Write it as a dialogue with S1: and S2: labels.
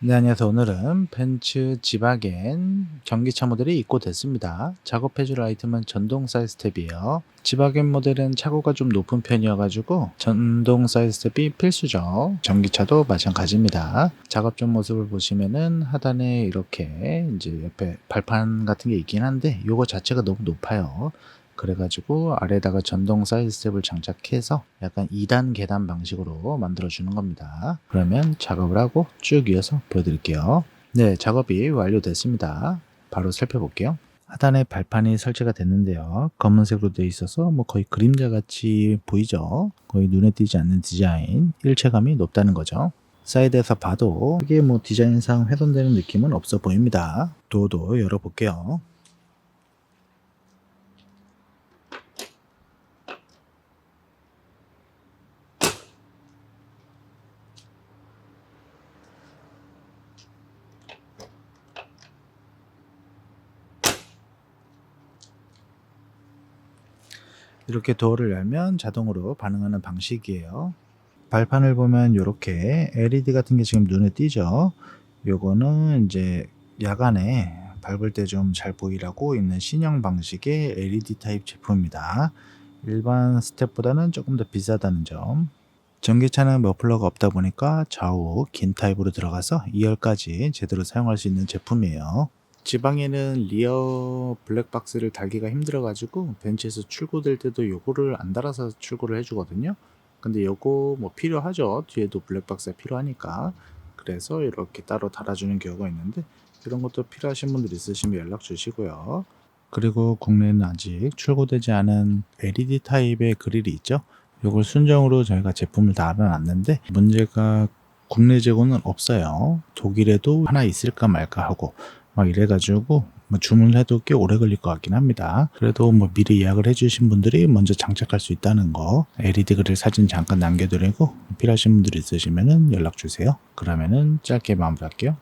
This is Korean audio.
S1: 네, 안녕하세요. 오늘은 벤츠 지바겐 전기차 모델이 입고됐습니다. 작업해줄 아이템은 전동 사이드 스텝이에요. 지바겐 모델은 차고가 좀 높은 편이어가지고 전동 사이드 스텝이 필수죠. 전기차도 마찬가지입니다. 작업 전 모습을 보시면은 하단에 이렇게 이제 옆에 발판 같은 게 있긴 한데 요거 자체가 너무 높아요. 그래가지고 아래다가 전동 사이드 스텝을 장착해서 약간 2단 계단 방식으로 만들어 주는 겁니다. 그러면 작업을 하고 쭉 이어서 보여드릴게요. 네, 작업이 완료됐습니다. 바로 살펴볼게요. 하단에 발판이 설치가 됐는데요. 검은색으로 되어 있어서 뭐 거의 그림자 같이 보이죠. 거의 눈에 띄지 않는 디자인, 일체감이 높다는 거죠. 사이드에서 봐도 이게 뭐 디자인상 훼손되는 느낌은 없어 보입니다. 도어도 열어볼게요. 이렇게 도어를 열면 자동으로 반응하는 방식이에요. 발판을 보면 이렇게 LED 같은 게 지금 눈에 띄죠. 요거는 이제 야간에 밟을 때 좀 잘 보이라고 있는 신형 방식의 LED 타입 제품입니다. 일반 스텝보다는 조금 더 비싸다는 점. 전기차는 머플러가 없다 보니까 좌우 긴 타입으로 들어가서 2열까지 제대로 사용할 수 있는 제품이에요. 지방에는 리어 블랙박스를 달기가 힘들어가지고 벤츠에서 출고될 때도 요거를 안 달아서 출고를 해주거든요. 근데 요거 뭐 필요하죠. 뒤에도 블랙박스가 필요하니까. 그래서 이렇게 따로 달아주는 경우가 있는데 이런 것도 필요하신 분들 있으시면 연락 주시고요. 그리고 국내는 아직 출고되지 않은 LED 타입의 그릴이 있죠. 요걸 순정으로 저희가 제품을 달아놨는데 문제가 국내 재고는 없어요. 독일에도 하나 있을까 말까 하고 막 이래가지고 뭐 주문해도 꽤 오래 걸릴 것 같긴 합니다. 그래도 뭐 미리 예약을 해주신 분들이 먼저 장착할 수 있다는 거 LED 그릴 사진 잠깐 남겨드리고 필요하신 분들 있으시면은 연락 주세요. 그러면은 짧게 마무리할게요.